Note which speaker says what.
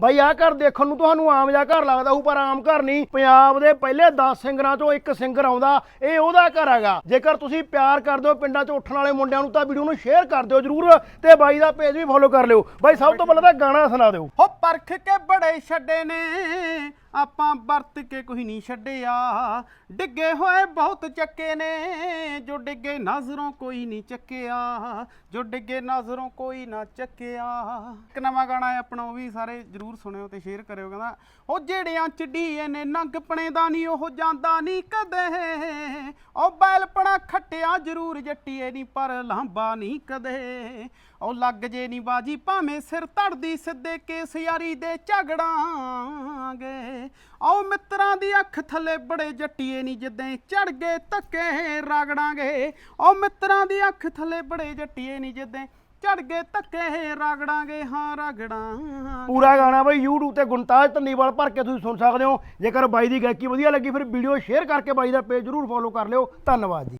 Speaker 1: ਬਾਈ, ਆਹ ਘਰ ਦੇਖਣ ਨੂੰ ਤੁਹਾਨੂੰ ਆਮ ਜਿਹਾ ਘਰ ਲੱਗਦਾ ਹੋਊ, ਪਰ ਆਮ ਘਰ ਨਹੀਂ। ਪੰਜਾਬ ਦੇ ਪਹਿਲੇ 10 ਸਿੰਗਰਾਂ ਚੋਂ ਇੱਕ ਸਿੰਗਰ ਆਉਂਦਾ, ਇਹ ਉਹਦਾ ਘਰ ਹੈਗਾ। ਜੇਕਰ ਤੁਸੀਂ ਪਿਆਰ ਕਰਦੇ ਹੋ ਪਿੰਡਾਂ 'ਚ ਉੱਠਣ ਵਾਲੇ ਮੁੰਡਿਆਂ ਨੂੰ ਤਾਂ ਵੀਡੀਓ ਨੂੰ ਸ਼ੇਅਰ ਕਰ ਦਿਓ ਜਰੂਰ ਤੇ ਬਾਈ ਦਾ ਪੇਜ ਵੀ ਫੋਲੋ ਕਰ ਲਿਓ। ਬਾਈ, ਸਭ ਤੋਂ ਪਹਿਲਾਂ ਤਾਂ ਗਾਣਾ ਸੁਣਾ ਦਿਓ।
Speaker 2: ਹੋ ਪਰਖ ਕੇ ਬੜੇ ਛੱਡੇ ਨੇ ਆਪਾਂ ਵਰਤ ਕੇ ਕੋਈ ਨਹੀਂ ਛੱਡਿਆ। ਡਿੱਗੇ ਹੋਏ ਬਹੁਤ ਚੱਕੇ ਨੇ, ਜੋ ਡਿੱਗੇ ਨਜ਼ਰੋਂ ਕੋਈ ਨਹੀਂ ਚੱਕਿਆ। ਜੋ ਡਿੱਗੇ ਨਜ਼ਰੋਂ ਕੋਈ ਨਾ ਚੱਕਿਆ। ਇੱਕ ਨਵਾਂ ਗਾਣਾ ਹੈ ਆਪਣਾ, ਉਹ ਵੀ ਸਾਰੇ ਜਰੂਰ ਸੁਣਿਓ ਤੇ ਸ਼ੇਅਰ ਕਰਿਓ, ਕਹਿੰਦਾ, ਉਹ ਜਿਹੜਿਆਂ ਚਿੱਡੀਏ ਨੇ ਨੰਗਪਣੇ ਦਾ ਨਹੀਂ ਉਹ ਜਾਂਦਾ ਨਹੀਂ ਕਦੇ। ਉਹ ਬੈਲਪਣਾ ਖੱਟਿਆ, ਜਰੂਰ ਜੱਟੀਏ ਨਹੀਂ ਪਰ ਲਾਂਬਾ ਨਹੀਂ ਕਦੇ। ਉਹ ਲੱਗ ਜੇ ਨਹੀਂ ਬਾਜੀ, ਭਾਵੇਂ ਸਿਰ ਧੜਦੀ ਸਿੱਧੇ ਕੇਸ ਯਾਰੀ ਦੇ ਝਗੜਾਂ। ਆਓ ਮਿੱਤਰਾਂ ਦੀ ਅੱਖ ਥੱਲੇ ਬੜੇ ਜੱਟੀਏ ਨਹੀਂ ਜਿੱਦਾਂ ਚੜ ਗਏ ਧੱਕੇ ਰਗੜਾਂਗੇ। ਆਓ ਮਿੱਤਰਾਂ ਦੀ ਅੱਖ ਥੱਲੇ ਬੜੇ ਜੱਟੀਏ ਨਹੀਂ ਜਿੱਦਾਂ ਚੜ ਗਏ ਧੱਕੇ ਰਗੜਾਂਗੇ। ਹਾਂ ਰਗੜਾਂ
Speaker 1: ਪੂਰਾ ਗਾਣਾ ਬਾਈ YouTube ਤੇ ਗੁਣਤਾਜ ਧੰਨੀਵਾਲ ਭਰ ਕੇ ਤੁਸੀਂ ਸੁਣ ਸਕਦੇ ਹੋ। ਜੇਕਰ ਬਾਈ ਦੀ ਗਾਇਕੀ ਵਧੀਆ ਲੱਗੀ, ਫਿਰ ਵੀਡੀਓ ਸ਼ੇਅਰ ਕਰਕੇ ਬਾਈ ਦਾ ਪੇਜ ਜਰੂਰ ਫੋਲੋ ਕਰ ਲਿਓ। ਧੰਨਵਾਦ ਜੀ।